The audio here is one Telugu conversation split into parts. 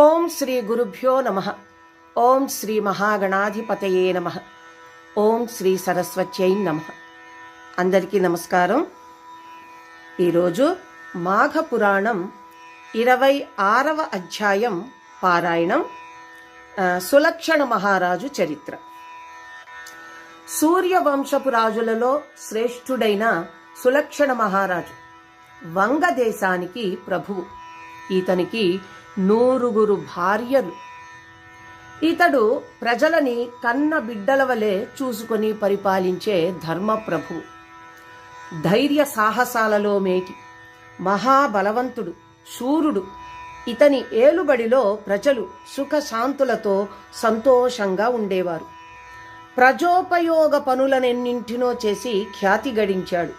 ఓం శ్రీ గురుభ్యో నమ. ఓం శ్రీ మహాగణాధిపతయే నమ. ఓం శ్రీ సరస్వత్యై నమ. అందరికీ నమస్కారం. ఈరోజు మాఘ పురాణం ఇరవై ఆరవ అధ్యాయం పారాయణం సులక్షణ మహారాజు చరిత్ర. సూర్యవంశపు రాజులలో శ్రేష్ఠుడైన సులక్షణ మహారాజు వంగదేశానికి ప్రభువు. ఇతనికి నూరుగురు భార్యలు. ఇతడు ప్రజలని కన్న బిడ్డల వలె చూసుకొని పరిపాలించే ధర్మప్రభు. ధైర్య సాహసాలలో మేటి. మహాబలవంతుడు శూరుడు. ఇతని ఏలుబడిలో ప్రజలు సుఖశాంతులతో సంతోషంగా ఉండేవారు. ప్రజోపయోగ పనులనెన్నింటినో చేసి ఖ్యాతి గడించాడు.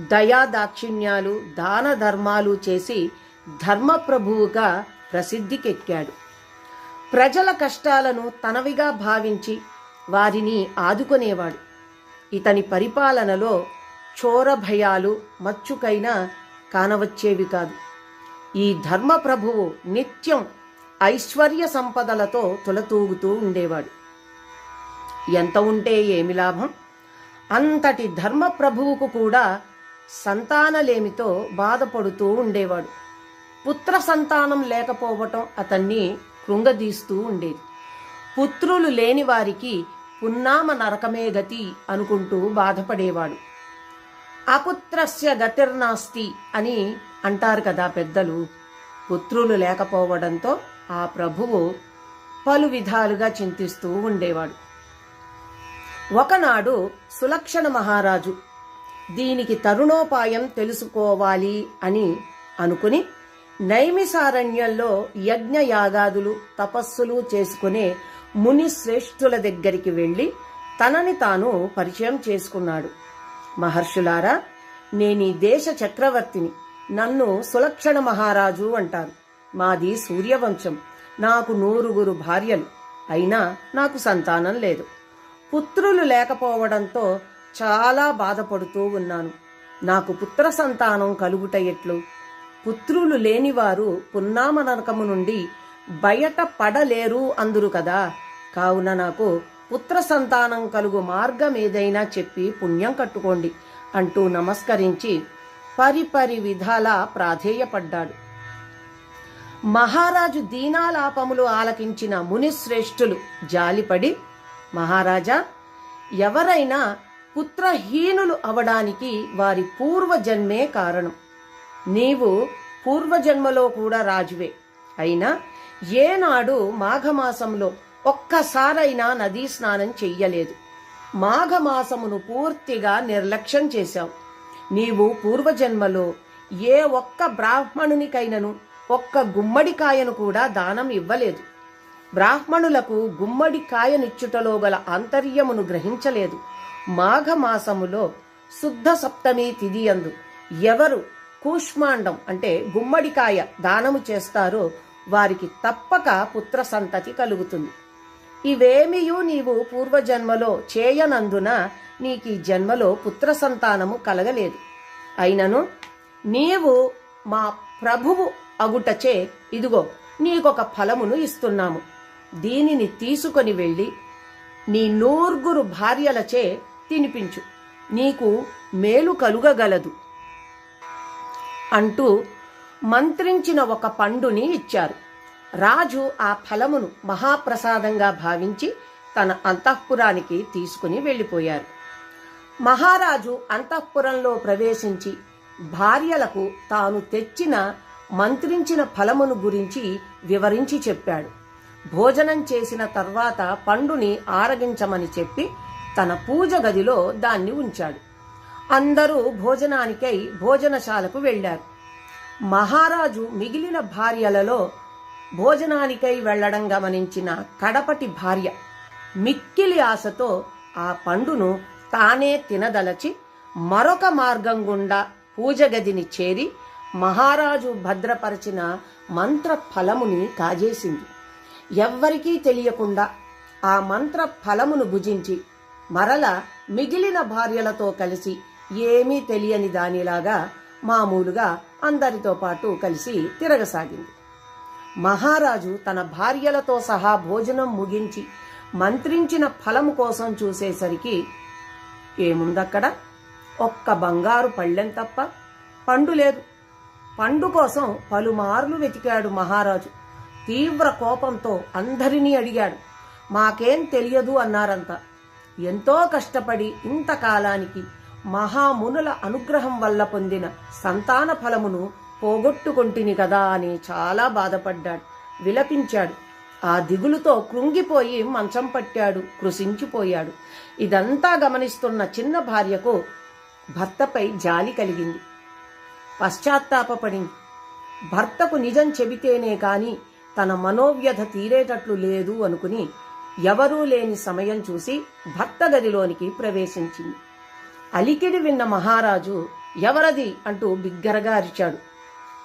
దయా దాక్షిణ్యాలు దాన ధర్మాలు చేసి ధర్మప్రభువుగా ప్రసిద్ధికెక్కాడు. ప్రజల కష్టాలను తనవిగా భావించి వారిని ఆదుకునేవాడు. ఇతని పరిపాలనలో చోర భయాలు మచ్చుకైనా కానవచ్చేవి కాదు. ఈ ధర్మప్రభువు నిత్యం ఐశ్వర్య సంపదలతో తులతూగుతూ ఉండేవాడు. ఎంత ఉంటే ఏమి లాభం? అంతటి ధర్మప్రభువుకు కూడా సంతానలేమితో బాధపడుతూ ఉండేవాడు. పుత్ర సంతానం లేకపోవటం అతన్ని కృంగదీస్తూ ఉండేది. పుత్రులు లేని వారికి పున్నామ నరకమే గతి అనుకుంటూ బాధపడేవాడు. అపుత్రస్య గతిర్నాస్తి అని అంటారు కదా పెద్దలు. పుత్రులు లేకపోవడంతో ఆ ప్రభువు పలు విధాలుగా చింతిస్తూ ఉండేవాడు. ఒకనాడు సులక్షణ మహారాజు దీనికి తరుణోపాయం తెలుసుకోవాలి అని అనుకుని నైమిసారణ్యంలో యజ్ఞయాగాదులు తపస్సులు చేసుకునే ముని శ్రేష్ఠుల దగ్గరికి వెళ్ళి తనని తాను పరిచయం చేసుకున్నాడు. మహర్షులారా నేనీ దేశ చక్రవర్తిని. నన్ను సులక్షణ మహారాజు అంటారు. మాది సూర్యవంశం. నాకు నూరుగురు భార్యలు. అయినా నాకు సంతానం లేదు. పుత్రులు లేకపోవడంతో చాలా బాధపడుతూ ఉన్నాను. నాకు పుత్ర సంతానం కలుగుట ఎట్లు పుత్రులు లేనివారు పున్నామ నరకము నుండి బయట పడలేరు అందురు కదా. కావున నాకు పుత్ర సంతానం కలుగు మార్గం ఏదైనా చెప్పి పుణ్యం కట్టుకోండి అంటూ నమస్కరించి పరిపరి విధాలా ప్రాధేయపడ్డాడు. మహారాజు దీనాలాపములు ఆలకించిన మునిశ్రేష్ఠులు జాలిపడి మహారాజా ఎవరైనా పుత్రహీనులు అవడానికి వారి పూర్వజన్మే కారణం. నీవు పూర్వజన్మలో కూడా రాజువే. అయినా ఏనాడు మాఘమాసంలో ఒక్కసారైనా నదీ స్నానం చెయ్యలేదు. మాఘమాసమును పూర్తిగా నిర్లక్ష్యం చేశావు. నీవు పూర్వజన్మలో ఏ ఒక్క బ్రాహ్మణునికైనను ఒక్క గుమ్మడికాయను కూడా దానం ఇవ్వలేదు. బ్రాహ్మణులకు గుమ్మడికాయనిచ్చుటలో గల ఆంతర్యమును గ్రహించలేదు. మాఘమాసములో శుద్ధ సప్తమి తిథియందు ఎవరు కూష్మాండం అంటే గుమ్మడికాయ దానము చేస్తారో వారికి తప్పక పుత్ర సంతతి కలుగుతుంది. ఇవేమియూ నీవు పూర్వజన్మలో చేయనందున నీకు ఈ జన్మలో పుత్ర సంతానము కలగలేదు. అయినను నీవు మా ప్రభువు అగుటచే ఇదిగో నీకొక ఫలమును ఇస్తున్నాము. దీనిని తీసుకొని వెళ్ళి నీ నూర్గురు భార్యలచే తినిపించు. నీకు మేలు కలుగగలదు. అంటూ మంత్రించిన ఒక పండుని ఇచ్చారు. రాజు ఆ ఫలమును మహాప్రసాదంగా భావించి తన అంతఃపురానికి తీసుకుని వెళ్ళిపోయారు. మహారాజు అంతఃపురంలో ప్రవేశించి భార్యలకు తాను తెచ్చిన మంత్రించిన ఫలమును గురించి వివరించి చెప్పాడు. భోజనం చేసిన తర్వాత పండుని ఆరగించమని చెప్పి తన పూజ గదిలో దాన్ని ఉంచాడు. అందరూ భోజనానికై భోజనశాలకు వెళ్ళారు మహారాజు మిగిలిన భార్యలలో భోజనానికై వెళ్ళడం గమనించిన కడపటి భార్య మిక్కిలి ఆశతో ఆ పండును తానే తినదలచి మరొక మార్గం గుండా పూజ గదిని చేరి మహారాజు భద్రపరిచిన మంత్ర ఫలముని కాజేసింది. ఎవ్వరికీ తెలియకుండా ఆ మంత్ర ఫలమును భుజించి మరల మిగిలిన భార్యలతో కలిసి ఏమీ తెలియని దానిలాగా మామూలుగా అందరితో పాటు కలిసి తిరగసాగింది. మహారాజు తన భార్యలతో సహా భోజనం ముగించి మంత్రించిన ఫలము కోసం చూసేసరికి ఏముందక్కడ? ఒక్క బంగారు పళ్ళెం తప్ప పండు లేదు. పండు కోసం పలుమార్లు వెతికాడు మహారాజు. తీవ్ర కోపంతో అందరినీ అడిగాడు. మాకేం తెలియదు అన్నారంతా. ఎంతో కష్టపడి ఇంతకాలానికి మహామునుల అనుగ్రహం వల్ల పొందిన సంతాన ఫలమును పోగొట్టుకొంటిని కదా అని చాలా బాధపడ్డాడు. విలపించాడు. ఆ దిగులుతో కృంగిపోయి మంచం పట్టాడు కృషించిపోయాడు ఇదంతా గమనిస్తున్న చిన్న భార్యకు భర్తపై జాలి కలిగింది. పశ్చాత్తాపపడింది. భర్తకు నిజం చెబితేనే కాని తన మనోవ్యధ తీరేటట్లు లేదు అనుకుని ఎవరూ లేని సమయం చూసి భర్త గదిలోనికి ప్రవేశించింది. అలికిడి విన్న మహారాజు ఎవరది? అంటూ బిగ్గరగా అరిచాడు.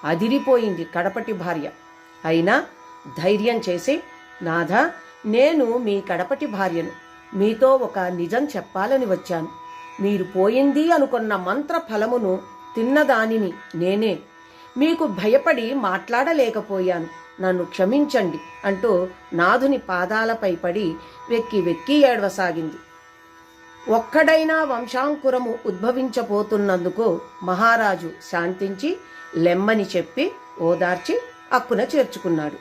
అదిరిపోయింది కడపటి భార్య. అయినా ధైర్యం చేసి నాథ నేను మీ కడపటి భార్యను. మీతో ఒక నిజం చెప్పాలని వచ్చాను. మీరు పోయింది అనుకున్న మంత్ర ఫలమును తిన్నదానిని నేనే. మీకు భయపడి మాట్లాడలేకపోయాను. నన్ను క్షమించండి అంటూ నాథుని పాదాలపై పడి వెక్కి వెక్కి ఏడవసాగింది. ఒక్కడైనా వంశాంకురము ఉద్భవించబోతున్నందుకు మహారాజు శాంతించి లెమ్మని చెప్పి ఓదార్చి అక్కున చేర్చుకున్నాడు.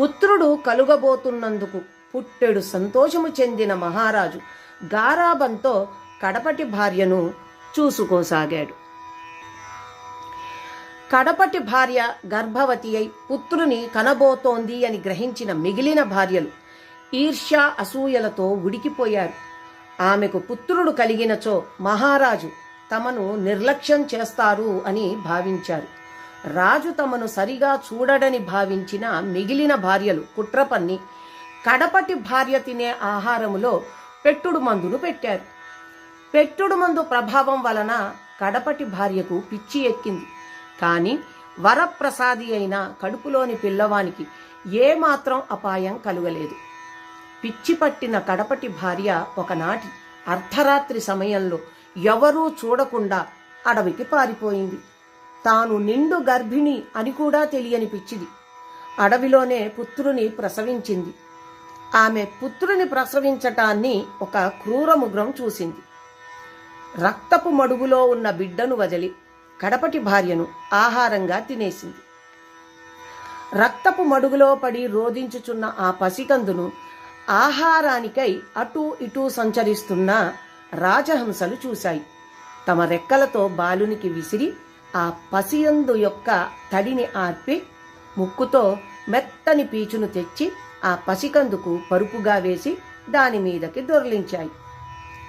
పుత్రుడు కలుగబోతున్నందుకు పుట్టెడు సంతోషము చెందిన మహారాజు గారాబంతో కడపటి భార్యను చూసుకోసాగాడు. కడపటి భార్య గర్భవతి అయి పుత్రుని కనబోతోంది అని గ్రహించిన మిగిలిన భార్యలు ఈర్ష్య అసూయలతో ఉడికిపోయారు. ఆమెకు పుత్రుడు కలిగినచో మహారాజు తమను నిర్లక్ష్యం చేస్తారు అని భావించారు. రాజు తమను సరిగా చూడడని భావించిన మిగిలిన భార్యలు కుట్రపన్ని కడపటి భార్య తినే ఆహారములో పెట్టుడు మందును పెట్టారు. పెట్టుడు మందు ప్రభావం వలన కడపటి భార్యకు పిచ్చి ఎక్కింది. కాని వరప్రసాది అయిన కడుపులోని పిల్లవానికి ఏమాత్రం అపాయం కలుగలేదు. పిచ్చి పట్టిన కడపటి భార్య ఒకనాటి అర్ధరాత్రి సమయంలో ఎవరూ చూడకుండా అడవికి పారిపోయింది. తాను నిండు గర్భిణి అని కూడా తెలియని పిచ్చిది అడవిలోనే పుత్రుని ప్రసవించింది. ఆమె పుత్రుని ప్రసవించటాన్ని ఒక క్రూరముగ్రం చూసింది. రక్తపు మడుగులో ఉన్న బిడ్డను వదిలి కడపటి భార్యను ఆహారంగా తినేసింది. రక్తపు మడుగులో పడి రోధించుచున్న ఆ పసికందును ఆహారానికై అటూ ఇటూ సంచరిస్తున్న రాజహంసలు చూశాయి. తమ రెక్కలతో బాలునికి విసిరి ఆ పసియందు యొక్క తడిని ఆర్పి ముక్కుతో మెత్తని పీచును తెచ్చి ఆ పసికందుకు పరుపుగా వేసి దాని మీదకి దొర్లించాయి.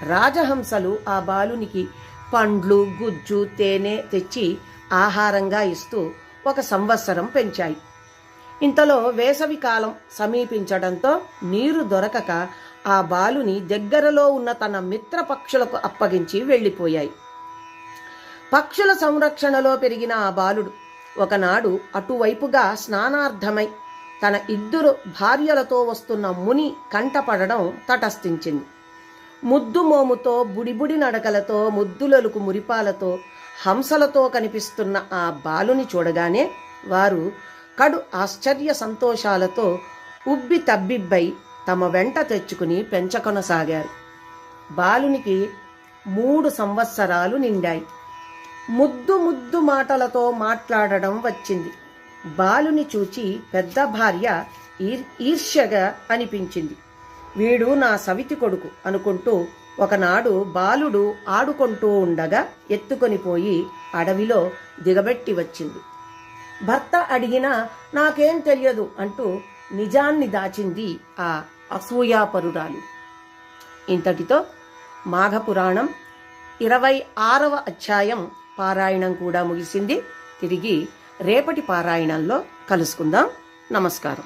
రాజహంసలు ఆ బాలునికి పండ్లు గుజ్జు తేనె తెచ్చి ఆహారంగా ఇస్తూ ఒక సంవత్సరం పెంచాయి. ఇంతలో వేసవి కాలం సమీపించడంతో నీరు దొరకక ఆ బాలుని దగ్గరలో ఉన్న తన మిత్ర పక్షులకు అప్పగించి వెళ్ళిపోయాయి. పక్షుల సంరక్షణలో పెరిగిన ఆ బాలుడు ఒకనాడు అటువైపుగా స్నానార్థమై తన ఇద్దరు భార్యలతో వస్తున్న ముని కంటపడడం తటస్థించింది. ముద్దు మోముతో బుడిబుడి నడకలతో ముద్దులలుకు మురిపాలతో హంసలతో కనిపిస్తున్న ఆ బాలుని చూడగానే వారు కడు ఆశ్చర్య సంతోషాలతో ఉబ్బి తబ్బిబ్బై తమ వెంట తెచ్చుకుని పెంచకొనసాగారు. బాలునికి మూడు సంవత్సరాలు నిండాయి. ముద్దు ముద్దు మాటలతో మాట్లాడడం వచ్చింది. బాలుని చూచి పెద్ద భార్య ఈర్ ఈర్ష్యగా అనిపించింది. వీడు నా సవితి కొడుకు అనుకుంటూ ఒకనాడు బాలుడు ఆడుకుంటూ ఉండగా ఎత్తుకొని పోయి అడవిలో దిగబెట్టి వచ్చింది. భర్త అడిగినా నాకేం తెలియదు అంటూ నిజాన్ని దాచింది ఆ అసూయాపరురాలు. ఇంతటితో మాఘపురాణం ఇరవై ఆరవ అధ్యాయం పారాయణం కూడా ముగిసింది. తిరిగి రేపటి పారాయణంలో కలుసుకుందాం. నమస్కారం.